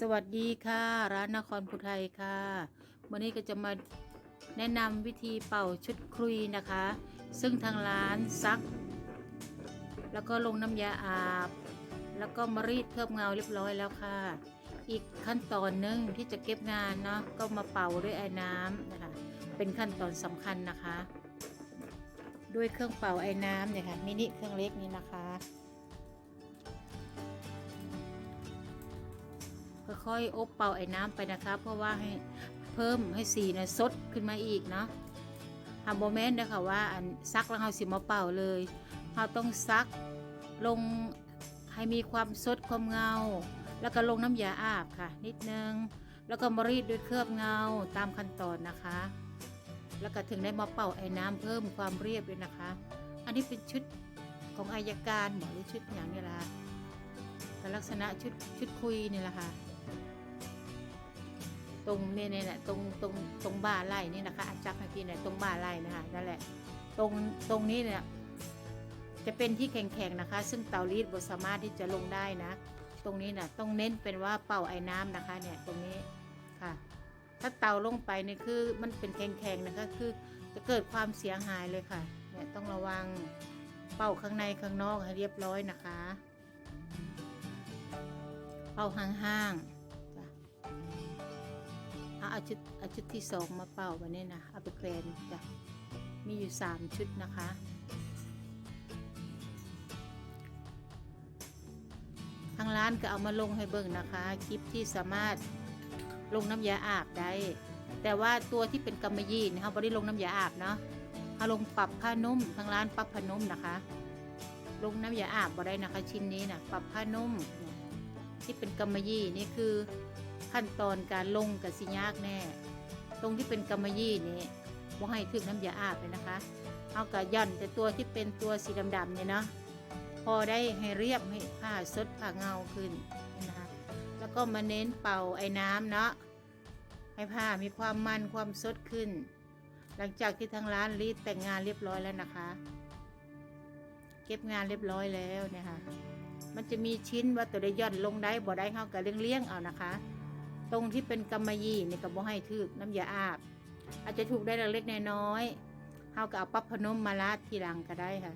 สวัสดีค่ะ ร้านนครพุไทยค่ะ วันนี้ก็จะมาแนะนำวิธีเป่าชุดครุยนะคะ ซึ่งทางร้านซัก แล้วก็ลงน้ำยาอาบ แล้วก็มารีดเคลือบเงาเรียบร้อยแล้วค่ะ อีกขั้นตอนหนึ่งที่จะเก็บงานเนาะก็มาเป่าด้วยไอ้น้ำนะคะ เป็นขั้นตอนสำคัญนะคะ ด้วยเครื่องเป่าไอ้น้ำเนี่ยค่ะมินิเครื่องเล็กนี้นะคะ ค่อยๆอบเป่าไอ้น้ำไปนะคะเพราะว่าให้เพิ่มให้สีนะสดขึ้นมาอีกเนาะทำโมเมนต์นะคะว่าอันซักแล้วเราสิมาเป่าเลยเราต้องซักลงให้มีความสดความเงา แล้วก็ลงน้ำยาอาบค่ะ นิดนึง แล้วก็มารีดด้วยเคลือบเงาตามขั้นตอนนะคะ แล้วก็ถึงได้มาเป่าไอ้น้ำเพิ่มความเรียบด้วยนะคะ อันนี้เป็นชุดของอายการหมอหรือชุดอย่างนี้ละแต่ลักษณะชุดชุดคุยนี่แหละค่ะ ตรงเนี่ยเนี่ยแหละตรงตรงตรงบ่าไหล่นี่นะคะอาจับให้พี่หน่อยตรงบ่าไหล่นะคะนั่นแหละ ตรงตรงนี้เนี่ยจะเป็นที่แข็งๆนะคะ ซึ่งเตารีดบสามารถที่จะลงได้นะ ตรงนี้นะต้องเน้นเป็นว่าเป่าไอ้น้ำนะคะเนี่ยตรงนี้ค่ะ ถ้าเตาลงไปเนี่ยคือมันเป็นแข็งๆนะคะคือจะเกิดความเสียหายเลยค่ะเนี่ยต้องระวังเป่าข้างในข้างนอกให้เรียบร้อยนะคะ เป่าห่างๆ เอาชุดเอาชุดที่สองมาเป่าวันนี้นะเอาไปแควนจ้ะมีอยู่สามชุดนะคะทางร้านก็เอามาลงให้เบิ่งนะคะ คลิปที่สามารถลงน้ำยาอาบได้ แต่ว่าตัวที่เป็นกำมะหยี่นะคะไม่ได้ลงน้ำยาอาบเนาะเอาลงปรับผ้านุ่มทางร้านปรับผ้านุ่มนะคะ ลงน้ำยาอาบบ่ได้นะคะ ชิ้นนี้นะปรับผ้านุ่มนี่ยที่เป็นกำมะหยี่นี่คือ ขั้นตอนการลงกับสิยากแน่ ตรงที่เป็นกำมะยี่นี่ว่าให้ถึงน้ำยาอาบเลยนะคะเอากระย่อนแต่ตัวที่เป็นตัวสีดำๆเนี่ยเนาะพอได้ให้เรียบให้ผ้าสดผ้าเงาขึ้นนะคะแล้วก็มาเน้นเป่าไอ้น้ำเนาะให้ผ้ามีความมันความสดขึ้น หลังจากที่ทางร้านรีดแต่งงานเรียบร้อยแล้วนะคะ เก็บงานเรียบร้อยแล้วเนี่ยค่ะมันจะมีชิ้นว่าตัวได้ย่อนลงได้บ่ได้เข้ากับเลี้ยงๆเอานะคะ ตรงที่เป็นกำมะยี่นี่ก็บ่ให้ทึกน้ำยาอาบ อาจจะถูกได้เล็กๆน้อยๆเขาก็เอาปั๊บพนมมาลาดทีหลังก็ได้ค่ะ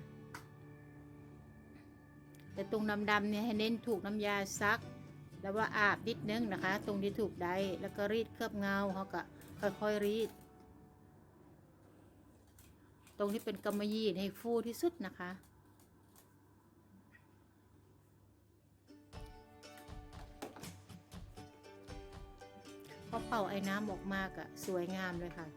แต่ตรงดำๆเนี่ยให้เน้นถูกน้ำยาซัก แล้วว่าอาบนิดนึงนะคะ ตรงที่ถูกได้แล้วก็รีดเคลือบเงาเขาก็ค่อยๆรีด ตรงที่เป็นกำมะยี่ให้ฟูที่สุดนะคะ พอเป่าไอ้น้ำออกมากอะสวยงามเลยค่ะ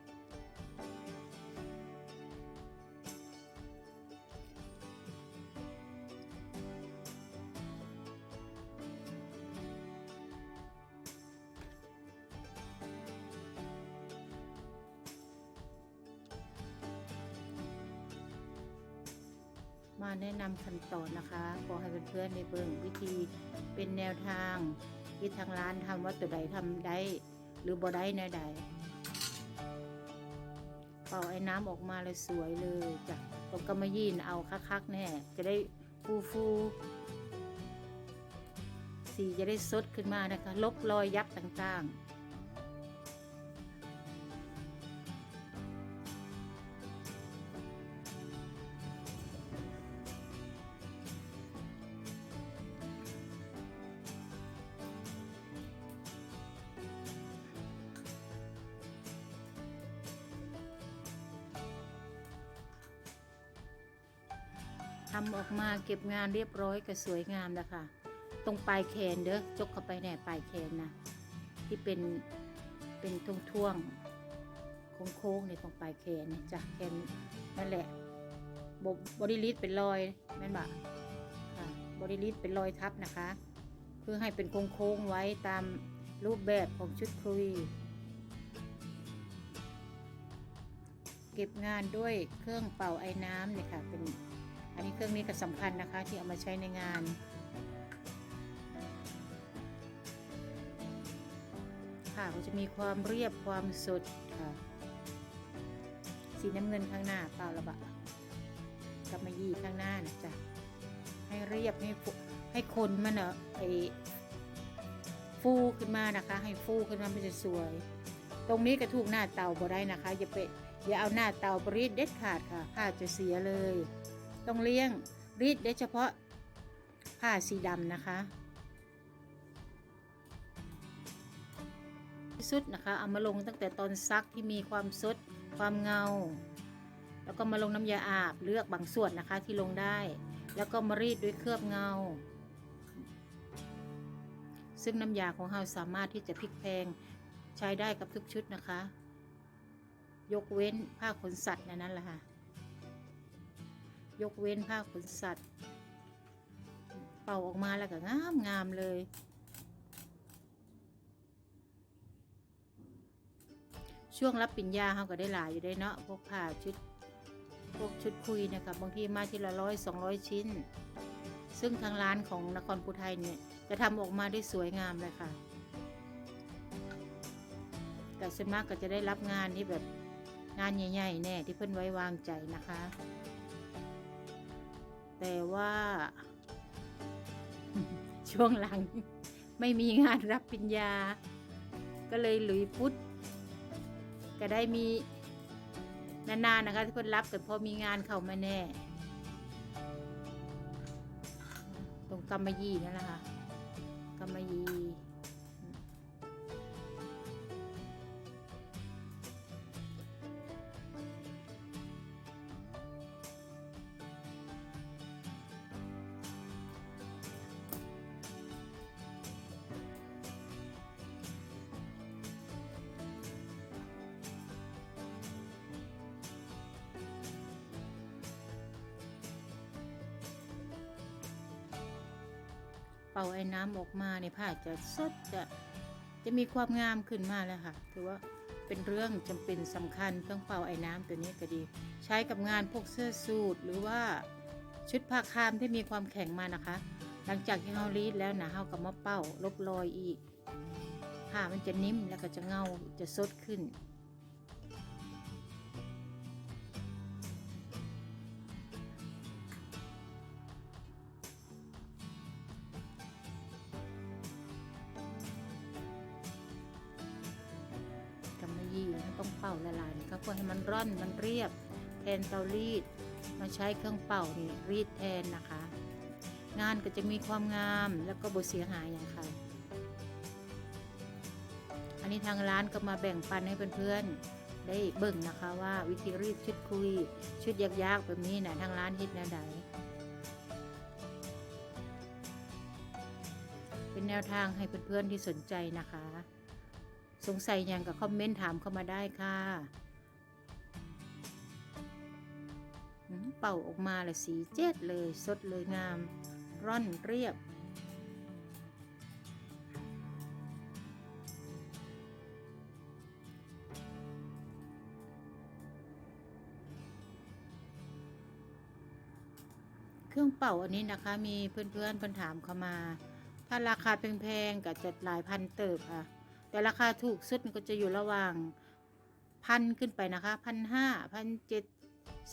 มาแนะนำขั้นตอนนะคะ ขอให้เพื่อนๆได้เบิ่งวิธีเป็นแนวทางที่ทางร้านทำว่าตัวใดทำได้ หรือบ่ได้แนวใดเป่าไอ้น้ำออกมาเลยสวยเลยจ้ะตรงกำมะยีนเอาคักๆแน่จะได้ฟูฟูๆสีจะได้สดขึ้นมานะคะ ลบรอยยับต่างๆ ทำออกมาเก็บงานเรียบร้อยก็สวยงามแล้วค่ะ ตรงปลายแขนเด้อจกเข้าไปแน่ปลายแขนนะที่เป็นเป็นท่วงท่วงๆโค้งๆในตรงปลายแขนเนี่ยจ้ะแขนนั่นแหละบริลิสเป็นรอยแม่นบะค่ะบริลิสเป็นรอยทับนะคะ เพื่อให้เป็นโค้งๆไว้ตามรูปแบบของชุดคุยเก็บงานด้วยเครื่องเป่าไอ้น้ำเนี่ยค่ะเป็น อันนี้เครื่องนี้ก็สำคัญนะคะที่เอามาใช้ในงาน ค่ะก็จะมีความเรียบความสดค่ะ สีน้ำเงินข้างหน้าเปล่าระบะกับมายีข้างหน้านะจ๊ะให้เรียบให้ให้คนมันเนอะไอฟูขึ้นมานะคะ ให้ฟูขึ้นมามันจะสวย ตรงนี้กระถูกหน้าเตาบ่ได้นะคะอย่าไปอย่าเอาหน้าเตาปรีดเด็ดขาดค่ะผ้าจะเสียเลย ต้องเลี่ยงรีดได้เฉพาะผ้าสีดำนะคะ สุดนะคะ เอามาลงตั้งแต่ตอนซักที่มีความสดความเงา แล้วก็มาลงน้ำยาอาบเลือกบางส่วนนะคะที่ลงได้ แล้วก็มารีดด้วยเคลือบเงา ซึ่งน้ำยาของเราสามารถที่จะพลิกแพงใช้ได้กับทุกชุดนะคะ ยกเว้นผ้าขนสัตว์นะนั่นแหละค่ะ ยกเว้นผ้าขนสัตว์ เป่าออกมาแล้วก็งามงามเลย ช่วงรับปริญญาเขาก็ได้หลายอยู่ได้เนาะพวกผ้าชุดพวกชุดคุยนะครับบางทีมาทีละร้อยสองร้อยชิ้น ซึ่งทางร้านของนครพุไทยเนี่ยจะทำออกมาได้สวยงามเลยค่ะแต่ส่วนมากก็จะได้รับงานที่แบบงานใหญ่ๆแน่ที่เพิ่นไว้วางใจนะคะ แต่ว่า ช่วงหลัง ไม่มีงานรับปริญญา ก็เลยหลุยพุทธก็ได้มีนานๆนะคะที่เพิ่นรับแต่พอมีงานเข้ามาแน่ ตรงกำมะยี่นั่นแหละค่ะกำมะยี่ ป่าไอ้น้ำออกมาในผ้าจะสดจะจะมีความงามขึ้นมาแล้วค่ะ ถือว่าเป็นเรื่องจำเป็นสำคัญเครื่องเป่าไอ้น้ำตัวนี้ก็ดี ใช้กับงานพวกเสื้อสูทหรือว่าชุดผ้าคามที่มีความแข็งมานะคะ หลังจากที่เรารีดแล้วนะเราก็มาเป่าลบรอยอีกผ้ามันจะนิ่มแล้วก็จะเงาจะสดขึ้น ละลายนะคะเพื่อให้มันร่อนมันเรียบ แทนเตารีด มาใช้เครื่องเป่านี่รีดแทนนะคะ งานก็จะมีความงามแล้วก็บ่เสียหายอย่างค่ะ อันนี้ทางร้านก็มาแบ่งปันให้เพื่อนๆได้เบิ่งนะคะว่าวิธีรีดชุดคุย ชุดยากๆแบบนี้นะทางร้านฮิตแนวใดเป็นแนวทางให้เพื่อนๆที่สนใจนะคะ สงสัยยังก็คอมเมนต์ถามเข้ามาได้ค่ะ เป่าออกมาเลยสีเจ็ดเลยสดเลยงาม ร่อนเรียบ เครื่องเป่าอันนี้นะคะมีเพื่อนๆเพื่อนถามเข้ามา ถ้าราคาแพงๆก็จะหลายพันเติบค่ะ แต่ราคาถูกสุดมันก็จะอยู่ระหว่างพันขึ้นไปนะคะพันห้าพันเจ็ด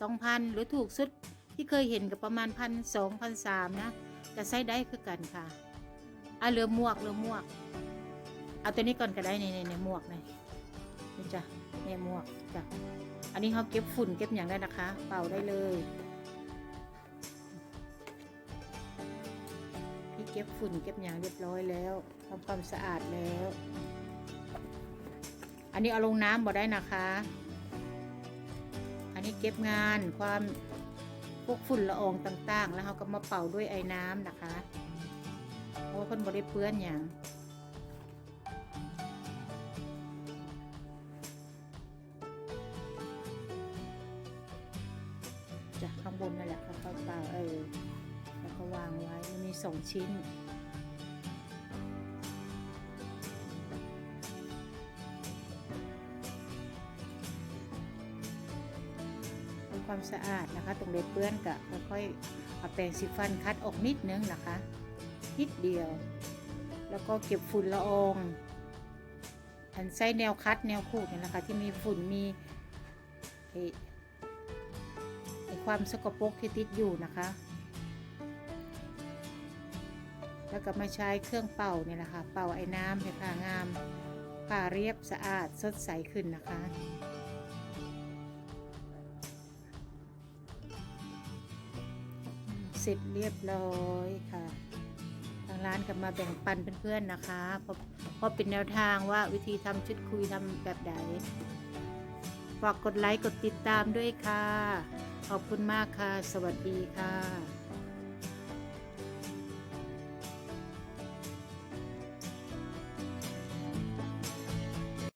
สองพันหรือถูกสุดที่เคยเห็นกับประมาณพันสองพันสามนะก็ใช้ได้คือกันค่ะอะเหลือหมวกเหลือหมวก เอาตัวนี้ก่อนก็ได้ในในในหมวกนี่นี่จ้ะในหมวกจ้ะอันนี้เขาเก็บฝุ่นเก็บอย่างได้นะคะ เป่าได้เลยที่เก็บฝุ่นเก็บอย่างเรียบร้อยแล้วทำความสะอาดแล้ว อันนี้เอาลงน้ำบ่ได้นะคะ เก็บงาน ความพวกฝุ่นละอองต่างๆ แล้วเขาก็มาเป่าด้วยไอ้น้ำนะคะเพราะว่าเพิ่นบ่ได้เปื้อนอย่างจากข้างบนนั่นแหละเขาก็เป่าเออแล้วก็วางไว้มีสองชิ้น ความสะอาดนะคะ ตรงเล็บเปื้อนก็ค่อยๆเอาแปรงสีฟันคัดออกนิดนึงนะคะ นิดเดียว แล้วก็เก็บฝุ่นละอองอันใช้แนวคัดแนวขูดเนี่ยนะคะ ที่มีฝุ่นมีไอความสกปรกที่ติดอยู่นะคะ แล้วก็มาใช้เครื่องเป่าเนี่ยแหละค่ะเป่าไอ้น้ำให้ผ้างามผ้าเรียบสะอาดสดใสขึ้นนะคะ ร็จเรียบร้อยค่ะ ทางร้านก็มาแบ่งปันเพื่อนๆนะคะเพราะเพราะเป็นแนวทางว่าวิธีทำชุดคุยทำแบบใดฝากกดไลค์กดติดตามด้วยค่ะ ขอบคุณมากค่ะ สวัสดีค่ะ